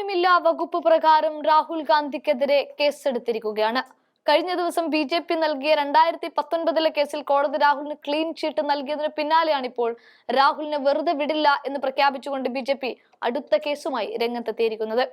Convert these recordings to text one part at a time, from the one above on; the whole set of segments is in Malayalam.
ജാമ്യമില്ലാ വകുപ്പ് പ്രകാരം രാഹുൽ ഗാന്ധിക്കെതിരെ കേസെടുത്തിരിക്കുകയാണ്. കഴിഞ്ഞ ദിവസം ബി ജെ പി നൽകിയ രണ്ടായിരത്തി പത്തൊൻപതിലെ കേസിൽ കോടതി രാഹുലിന് ക്ലീൻ ചീട്ട് നൽകിയതിന് പിന്നാലെയാണ് ഇപ്പോൾ രാഹുലിനെ വെറുതെ വിടില്ല എന്ന് പ്രഖ്യാപിച്ചുകൊണ്ട് ബി അടുത്ത കേസുമായി രംഗത്തെത്തിയിരിക്കുന്നത്.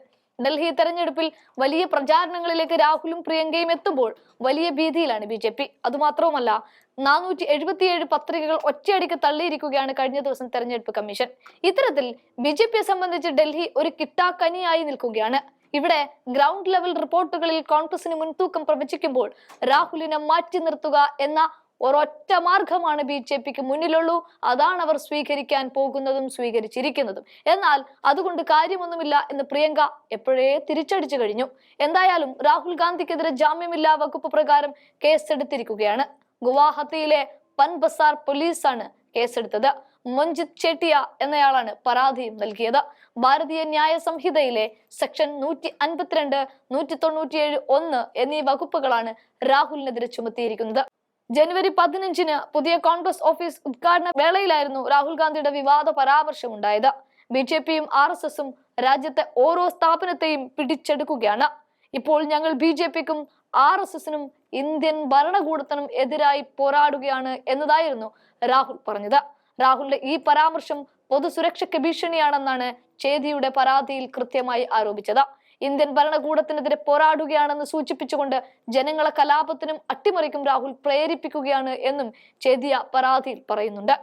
ഡൽഹി തെരഞ്ഞെടുപ്പിൽ വലിയ പ്രചാരണങ്ങളിലേക്ക് രാഹുലും പ്രിയങ്കയും എത്തുമ്പോൾ വലിയ ഭീതിയിലാണ് ബി ജെ പി. അതുമാത്രവുമല്ല നാനൂറ്റി എഴുപത്തിയേഴ് പത്രികകൾ ഒറ്റയടിക്ക് തള്ളിയിരിക്കുകയാണ് കഴിഞ്ഞ ദിവസം തെരഞ്ഞെടുപ്പ് കമ്മീഷൻ. ഇത്തരത്തിൽ ബി ജെ പിയെ സംബന്ധിച്ച് ഡൽഹി ഒരു കിട്ടാക്കനിയായി നിൽക്കുകയാണ്. ഇവിടെ ഗ്രൗണ്ട് ലെവൽ റിപ്പോർട്ടുകളിൽ കോൺഗ്രസിന് മുൻതൂക്കം പ്രവചിക്കുമ്പോൾ രാഹുലിനെ മാറ്റി നിർത്തുക എന്ന ഒരൊറ്റ മാർഗമാണ് ബി ജെ പിക്ക് മുന്നിലുള്ളൂ. അതാണ് അവർ സ്വീകരിക്കാൻ പോകുന്നതും സ്വീകരിച്ചിരിക്കുന്നതും. എന്നാൽ അതുകൊണ്ട് കാര്യമൊന്നുമില്ല എന്ന് പ്രിയങ്ക എപ്പോഴേ തിരിച്ചടിച്ചു കഴിഞ്ഞു. എന്തായാലും രാഹുൽ ഗാന്ധിക്കെതിരെ ജാമ്യമില്ലാ വകുപ്പ് പ്രകാരം കേസെടുത്തിരിക്കുകയാണ്. ഗുവാഹത്തിയിലെ പൻബസാർ പോലീസാണ് കേസെടുത്തത്. മഞ്ജിത് ചേട്ടിയ എന്നയാളാണ് പരാതിയും നൽകിയത്. ഭാരതീയ ന്യായ സംഹിതയിലെ സെക്ഷൻ നൂറ്റി അൻപത്തിരണ്ട് നൂറ്റി തൊണ്ണൂറ്റിയേഴ് ഒന്ന് എന്നീ വകുപ്പുകളാണ് രാഹുലിനെതിരെ ചുമത്തിയിരിക്കുന്നത്. ജനുവരി പതിനഞ്ചിന് പുതിയ കോൺഗ്രസ് ഓഫീസ് ഉദ്ഘാടന വേളയിലായിരുന്നു രാഹുൽ ഗാന്ധിയുടെ വിവാദ പരാമർശം ഉണ്ടായത് ബി ജെ പിയും ആർ എസ് എസും രാജ്യത്തെ ഓരോ സ്ഥാപനത്തെയും പിടിച്ചെടുക്കുകയാണ്. ഇപ്പോൾ ഞങ്ങൾ ബി ജെ പിക്കും ആർ എസ് എസിനും ഇന്ത്യൻ ഭരണകൂടത്തിനും എതിരായി പോരാടുകയാണ് എന്നതായിരുന്നു രാഹുൽ പറഞ്ഞത്. രാഹുലിന്റെ ഈ പരാമർശം പൊതുസുരക്ഷയ്ക്ക് ഭീഷണിയാണെന്നാണ് ചേതിയുടെ പരാതിയിൽ കൃത്യമായി ആരോപിച്ചത്. ഇന്ത്യൻ ഭരണകൂടത്തിനെതിരെ പോരാടുകയാണെന്ന് സൂചിപ്പിച്ചുകൊണ്ട് ജനങ്ങളെ കലാപത്തിനും അട്ടിമറിക്കും രാഹുൽ പ്രേരിപ്പിക്കുകയാണ് എന്നും ചേതിയ പരാതിയിൽ പറയുന്നുണ്ട്.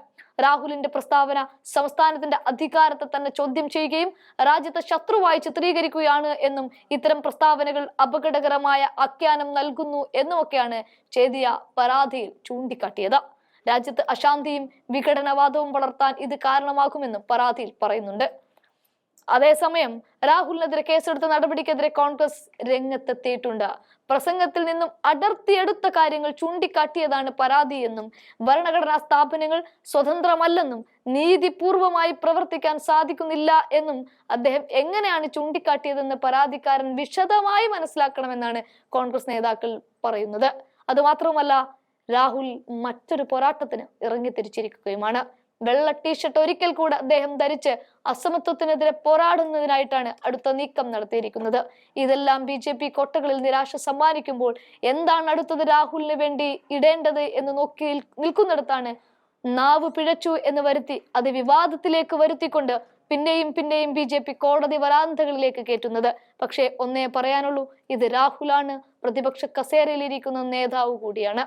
രാഹുലിന്റെ പ്രസ്താവന സംസ്ഥാനത്തിന്റെ അധികാരത്തെ തന്നെ ചോദ്യം ചെയ്യുകയും രാജ്യത്തെ ശത്രുവായി ചിത്രീകരിക്കുകയാണ് എന്നും ഇത്തരം പ്രസ്താവനകൾ അപകടകരമായ ആഖ്യാനം നൽകുന്നു എന്നുമൊക്കെയാണ് ചേതിയ പരാതിയിൽ ചൂണ്ടിക്കാട്ടിയത്. രാജ്യത്ത് അശാന്തിയും വിഘടനവാദവും വളർത്താൻ ഇത് കാരണമാകുമെന്നും പരാതിയിൽ പറയുന്നുണ്ട്. അതേസമയം രാഹുലിനെതിരെ കേസെടുത്ത നടപടിക്കെതിരെ കോൺഗ്രസ് രംഗത്തെത്തിയിട്ടുണ്ട്. പ്രസംഗത്തിൽ നിന്നും അടർത്തിയെടുത്ത കാര്യങ്ങൾ ചൂണ്ടിക്കാട്ടിയതാണ് പരാതി എന്നും ഭരണഘടനാ സ്ഥാപനങ്ങൾ സ്വതന്ത്രമല്ലെന്നും നീതിപൂർവമായി പ്രവർത്തിക്കാൻ സാധിക്കുന്നില്ല എന്നും അദ്ദേഹം എങ്ങനെയാണ് ചൂണ്ടിക്കാട്ടിയതെന്ന് പരാതിക്കാരൻ വിശദമായി മനസ്സിലാക്കണമെന്നാണ് കോൺഗ്രസ് നേതാക്കൾ പറയുന്നത്. അതുമാത്രവുമല്ല രാഹുൽ മറ്റൊരു പോരാട്ടത്തിന് ഇറങ്ങിത്തിരിച്ചിരിക്കുകയുമാണ്. വെള്ള ടീഷർട്ട് ഒരിക്കൽ കൂടെ അദ്ദേഹം ധരിച്ച് അസമത്വത്തിനെതിരെ പോരാടുന്നതിനായിട്ടാണ് അടുത്ത നീക്കം നടത്തിയിരിക്കുന്നത്. ഇതെല്ലാം ബി ജെ പി കോട്ടകളിൽ നിരാശ സമ്മാനിക്കുമ്പോൾ എന്താണ് അടുത്തത് രാഹുലിന് വേണ്ടി ഇടേണ്ടത് എന്ന് നോക്കി നിൽക്കുന്നിടത്താണ് നാവ് പിഴച്ചു എന്ന് വരുത്തി അത് വിവാദത്തിലേക്ക് വരുത്തിക്കൊണ്ട് പിന്നെയും പിന്നെയും ബി ജെ പി കോടതി വരാന്തകളിലേക്ക് കയറ്റുന്നത്. പക്ഷേ ഒന്നേ പറയാനുള്ളൂ ഇത് രാഹുലാണ്. പ്രതിപക്ഷ കസേരയിലിരിക്കുന്ന നേതാവ് കൂടിയാണ്.